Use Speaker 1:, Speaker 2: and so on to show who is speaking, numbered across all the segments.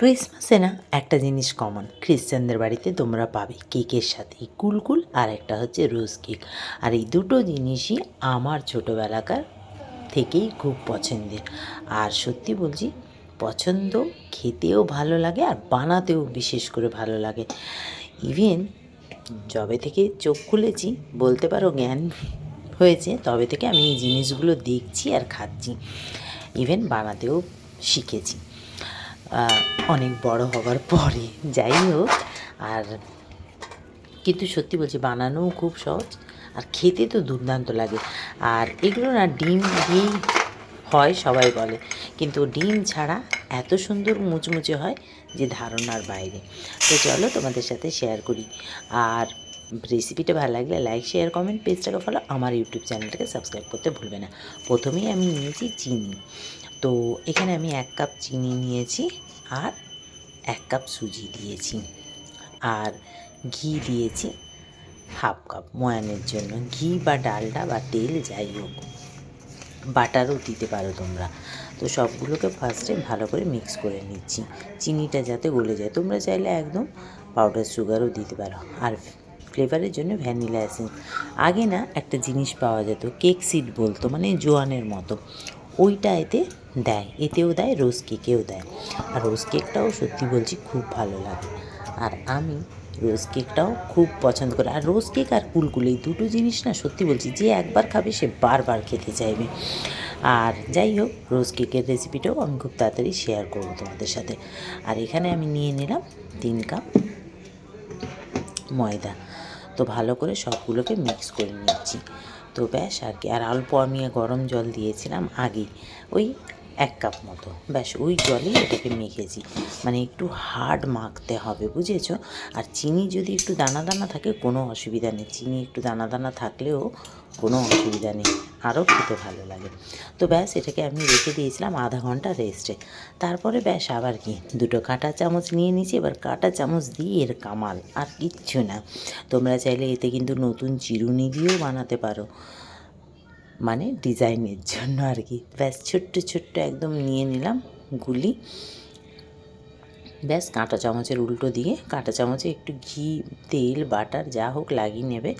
Speaker 1: ক্রিসমাসে না একটা জিনিস কমন খ্রিশ্চানদের বাড়িতে তোমরা পাবে কেকের সাথে কুলকুল আর একটা হচ্ছে রোজ কেক আর এই দুটো জিনিসই আমার ছোটোবেলাকার থেকেই খুব পছন্দের। আর সত্যি বলছি, পছন্দ খেতেও ভালো লাগে আর বানাতেও বিশেষ করে ভালো লাগে। ইভেন যবে থেকে চোখ খুলেছি, বলতে পারো জ্ঞান হয়েছে, তবে থেকে আমি এই জিনিসগুলো দেখছি আর খাচ্ছি। ইভেন বানাতেও শিখেছি। অনেক বড় হবার পরে, যাই হোক, আর কিন্তু সত্যি বলছি, বানানোও খুব সহজ, আর খেতে তো দুর্দান্ত লাগে। আর এগুলো না ডিম দিয়েই হয়, সবাই বলে। কিন্তু ডিম ছাড়া এত সুন্দর মুচমুচে হয় যে ধারণার বাইরে। তো চলো তোমাদের সাথে শেয়ার করি। আর রেসিপিটা ভালো লাগলে লাইক শেয়ার কমেন্ট পেজটাকে ফলো আমার ইউটিউব চ্যানেলটাকে সাবস্ক্রাইব করতে ভুলবে না। প্রথমেই আমি নিয়েছি চিনি। তো এখানে আমি এক কাপ চিনি নিয়েছি আর এক কাপ সুজি দিয়েছি আর ঘি দিয়েছি হাফ কাপ ময়ানের জন্য। ঘি বা ডালডা বা তেল যাই হোক, বাটারও দিতে পারো তোমরা। তো সবগুলোকে ফার্স্টে ভালো করে মিক্স করে নিচ্ছি। চিনিটা যাতে গলে যায়। তোমরা চাইলে একদম পাউডার সুগারও দিতে পারো। আর ফ্লেভারের জন্য ভ্যানিলা এসেন্স আগে না একটা জিনিস পাওয়া যেত কেক সিড বলতো মানে জোয়ানের মতো। ওইটা এতে দেয়, এতেও দেয় রোজ কেকেও দেয়। আর রোজ কেকটাও সত্যি বলছি খুব ভালো লাগে। আর আমি রোজ কেকটাও খুব পছন্দ করি। আর রোজ কেক আর কুলকুল, এই দুটো জিনিস না সত্যি বলছি, যে একবার খাবে সে বারবার খেতে চাইবে। আর যাই হোক রোজ কেকের রেসিপিটাও আমি খুব তাড়াতাড়ি শেয়ার করব তোমাদের সাথে। আর এখানে আমি নিয়ে নিলাম তিন কাপ ময়দা। তো ভালো করে সবগুলোকে মিক্স করে নিচ্ছি। তো ব্যাস, আর কি। আর অল্প আমি গরম জল দিয়েছিলাম আগে ওই এক কাপ মতো। ব্যাস, ওই জলেই এটাকে মেখেছি। মানে একটু হার্ড মাখতে হবে, বুঝেছ? আর চিনি যদি একটু দানা দানা থাকে, কোনো অসুবিধা নেই। চিনি একটু দানা দানা থাকলেও কোনো অসুবিধা নেই। আরও খেতে ভালো লাগে। তো ব্যাস এটাকে আমি রেখে দিয়েছিলাম আধা ঘণ্টা রেস্টে তারপরে ব্যাস আবার কি দুটো কাঁটা চামচ নিয়ে নিয়েছি, এবার কাঁটা চামচ দিয়ে এর কামাল আর কিচ্ছু না। তোমরা চাইলে এতে কিন্তু নতুন চিরুনি দিয়েও বানাতে পারো। মানে ডিজাইনের জন্য আর কি। ব্যাস ছোট্ট ছোট্ট একদম নিয়ে নিলাম গুলি। ব্যাস কাঁটা চামচের উল্টো দিয়ে, কাঁটা চামচে একটু ঘি, তেল, বাটার যা হোক লাগিয়ে নেবে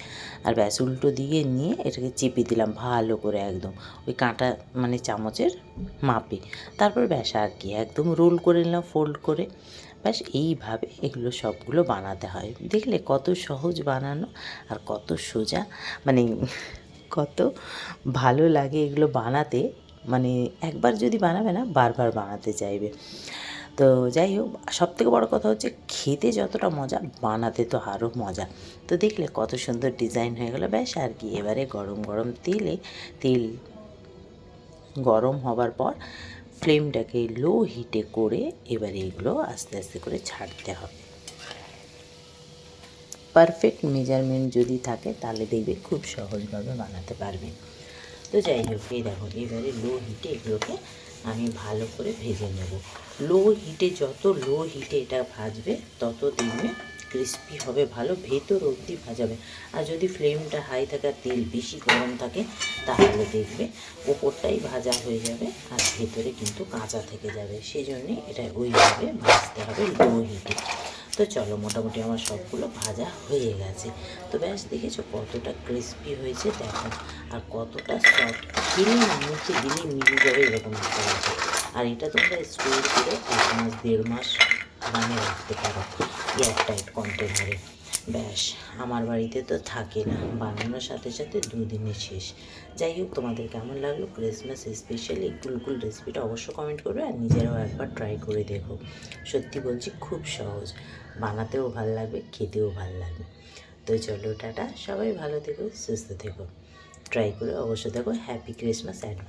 Speaker 1: আর ব্যাস উল্টো দিয়ে নিয়ে এটাকে চেপে দিলাম ভালো করে একদম ওই কাঁটা মানে চামচের মাপে। তারপর ব্যাস আর কি, একদম রোল করে নিলাম, ফোল্ড করে। ব্যাস এইভাবে এগুলো সবগুলো বানাতে হয়। দেখলে কত সহজ বানানো আর কত সোজা মানে কত ভালো লাগে এগুলো বানাতে। মানে একবার যদি বানাবে না, বারবার বানাতে চাইবে। তো যাই হোক সব থেকে বড়ো কথা হচ্ছে খেতে যতটা মজা, বানাতে তো আরও মজা। তো দেখলে কত সুন্দর ডিজাইন হয়ে গেলো। ব্যাস, আর কি, এবারে গরম গরম তেলে, তেল গরম হবার পর ফ্লেমটাকে লো হিটে করে এবারে এগুলো আস্তে আস্তে করে ছাড়তে হবে। পারফেক্ট মেজারমেন্ট যদি থাকে, তাহলে দেখবে খুব সহজভাবে বানাতে পারবেন তো যাই হোক, এই দেখো, এবারে লো হিটে এগুলোকে আমি ভালো করে ভেজে নেব। লো হিটে যত লো হিটে এটা ভাজবে, তত দিনে ক্রিস্পি হবে, ভালো ভেতর অবধি ভাজাবে আর যদি ফ্লেমটা হাই থাকে আর তেল বেশি গরম থাকে, তাহলে দেখবে ওপরটাই ভাজা হয়ে যাবে আর ভেতরে কিন্তু কাঁচা থেকে যাবে। সেই জন্যে এটা ওইভাবে ভাজতে হবে লো হিটে তো চলো মোটামুটি আমার সবগুলো ভাজা হয়ে গেছে। তো ব্যাস দেখেছ কতটা ক্রিস্পি হয়েছে, দেখো। আর কতটা সফট খেলে মুখে দিলে মিলে যাবে এরকম আছে আর এটা তোমরা স্টোর করে এক মাস, দেড় মাস আরামে রাখতে পারো। এয়ারটাইট কন্টেনারে ব্যাস, আমার বাড়িতে তো থাকে না। বানানোর সাথে সাথে দুদিনে শেষ। যাই হোক, তোমাদের কেমন লাগল ক্রিসমাস স্পেশালি কুলকুল রেসিপিটা অবশ্য কমেন্ট করবে আর নিজেরাও একবার ট্রাই করে দেখো। সত্যি বলছি, খুব সহজ। বানাতেও ভালো লাগবে, খেতেও ভালো লাগবে। তো চলো, টাটা। সবাই ভালো থেকো, সুস্থ থেকো। ট্রাই করে অবশ্য দেখো হ্যাপি ক্রিসমাস অ্যাডভান্স